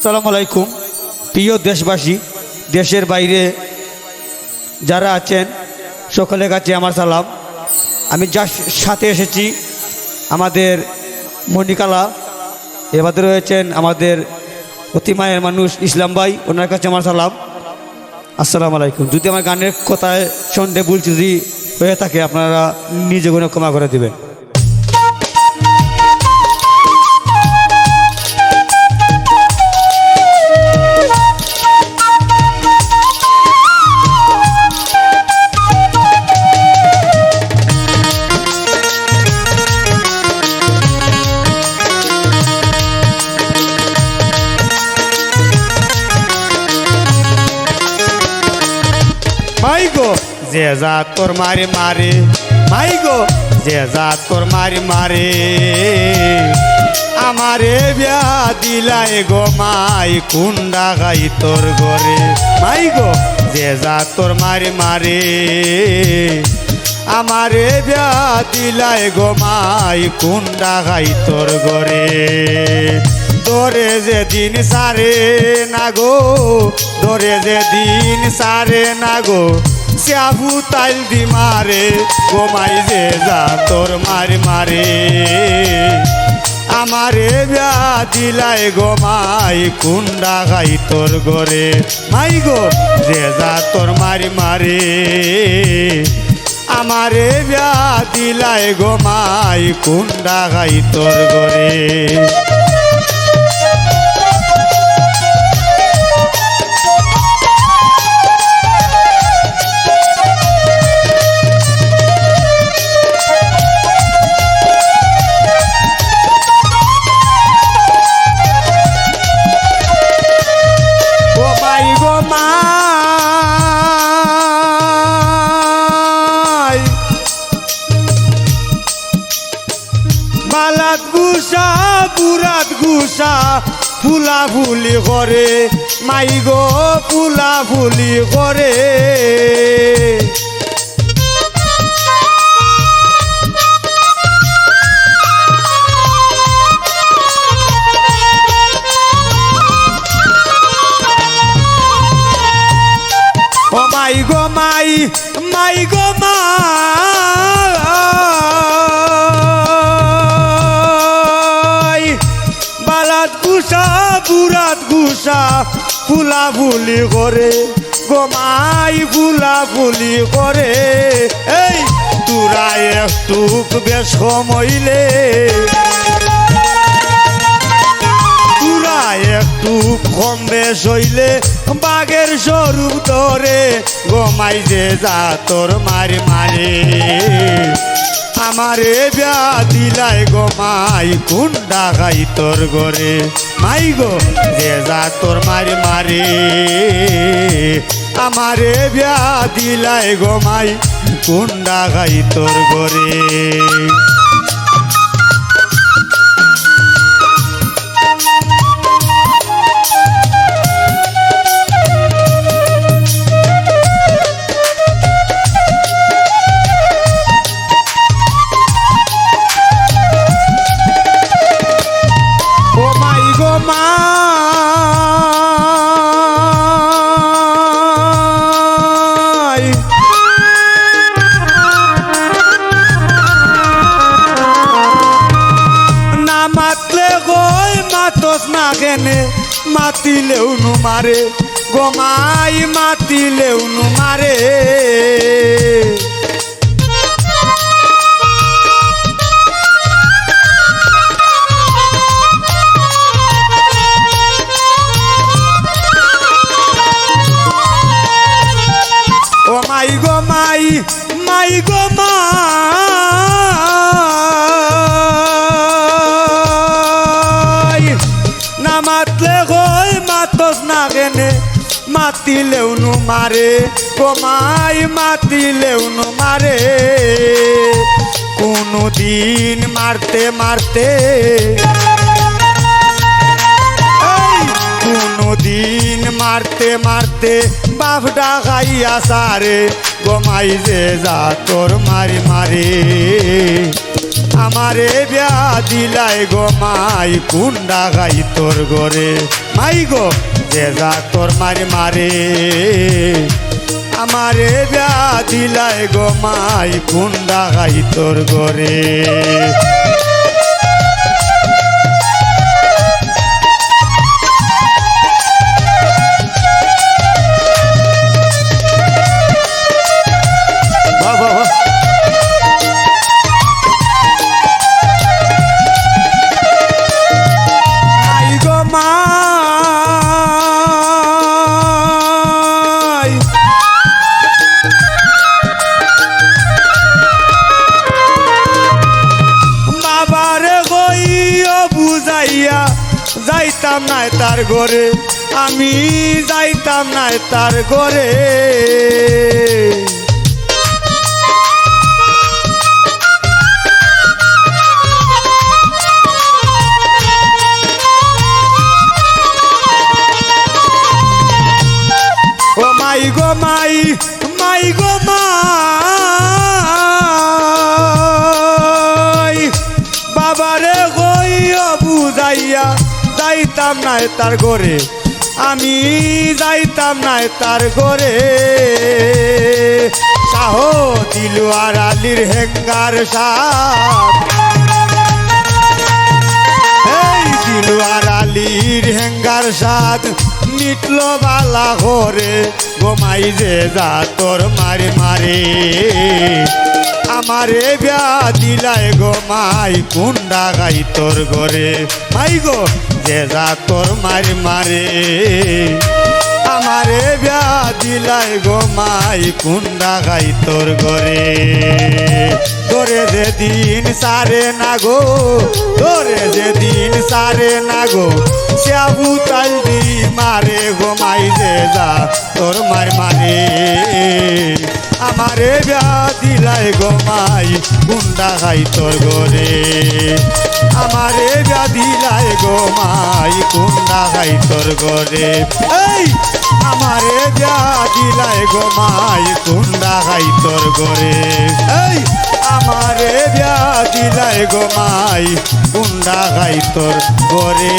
আসসালামু আলাইকুম। প্রিয় দেশবাসী, দেশের বাইরে যারা আছেন, সকলের কাছে আমার সালাম। আমি যার সাথে এসেছি, আমাদের মণিকালা এবারে রয়েছেন আমাদের অতিমায়ের মানুষ ইসলাম ভাই, ওনার কাছে আমার সালাম। আসসালামু আলাইকুম। যদি আমার গানের কথায় সন্দেহ ভুল যদি হয়ে থাকে, আপনারা নিজে গুণে ক্ষমা করে দিবেন। যে যা তোর মারে মারে। মাই গো। যে যা তোর মারে মারে। আমারে বিয়া দিলাই গো মাই কুন্ডা গাই তোর ঘরে। মাই গো। যে যা তোর মারে মারে। আমারে বিয়া দিলাই গো মাই কুন্ডা গাই তোর ঘরে। তোরে যে দিন সারে না গো তোরে যে দিন সারে না গো। শ্যাবু তাইল দি মারে গোমাই যে যা তোর মারে মারে। আমারে বিয়া দিলাই গো মাই, কুন্ডা গাই তোর গরে মাই গো, যে যা তোর মারি মারে। আমারে বিয়া দিলাই গো মাই, কুন্ডা গাই তোর গরে ফুলা ফুলি করে মাই গো ফুলা ফুলি করে মাই গো মাই মাই গো মাই। ফুলা বুলি করে গো মাই ফুলা ফুলি করে। এই তোরা একটু বেশ সমইলে তুরা একটু কম বেশ হইলে বাঘের স্বরূপ ধরে, গোমাই যে যা তোর মারি মারে আমারে বিয়া দিলাই গো মাই কুন্ডা গাই তোর গরে মাই গো। যে যা তোর মারি মারে, আমারে বিয়া দিলাই গো মাই কুন্ডা গাই তোর গরে গই মাতস না গেনে মাতিলেও নু মারে গমাই মাতিলেও নু মারে মাতিলেও নু মারে গো মাই মাতিলেও নু মারে। কোনো দিন মারতে মারতে কোনো দিন মারতে মারতে বাপডা খাইয়া সারে, গমাই যে যা তোর মারি মারে। আমারে বিয়া দিলাই গো মাই কুন্ডা গাই তোর গরে মাই গো যে যা তোর মারি মারে। আমারে ব্য়া দিলাই গো মাই কুন্ডা গাই তোর গরে যাইতাম নাই তার ঘরে, আমি যাইতাম নাই তার ঘরে। ও মাই গো মাই মাই গো মাই, বাবারে গইও বুঝাইয়া যাইতাম নাই তার ঘরে, আমি যাইতাম নাই তার ঘরে। সাহ দিলু আর আলির হেঙ্গার এই আলির হেঙ্গার সাদ মিটলো বালা ঘরে গোমাই যে যা তোর মারে মারে। আমারে ব্য়া দিলাই গো মাই, কুন্ডা গাই তোর ঘরে। মাই গো, যে যা তোর মারে মারে। আমারে ব্য়া দিলাই গো মাই, কুন্ডা গাই তোর ঘরে। তোরে যে দিন সারে না গো, তোরে যে দিন সারে না গো শ্যাবু তাল দি মারে গো মাই, যে যা তোর মার মারে। আমারে ব্য়া দিলাই গো মাই, গুন্ডা খাই তোর ঘরে আমারে ব্য়া দিলাই গো মাই কুন্ডা খাই তোর ঘরে এই, আমারে ব্য়া দিলাই গো মাই কুন্ডা খাই তোর ঘরে এই, আমারে ব্য়া দিলাই গো মাই কুন্ডা খাই তোর ঘরে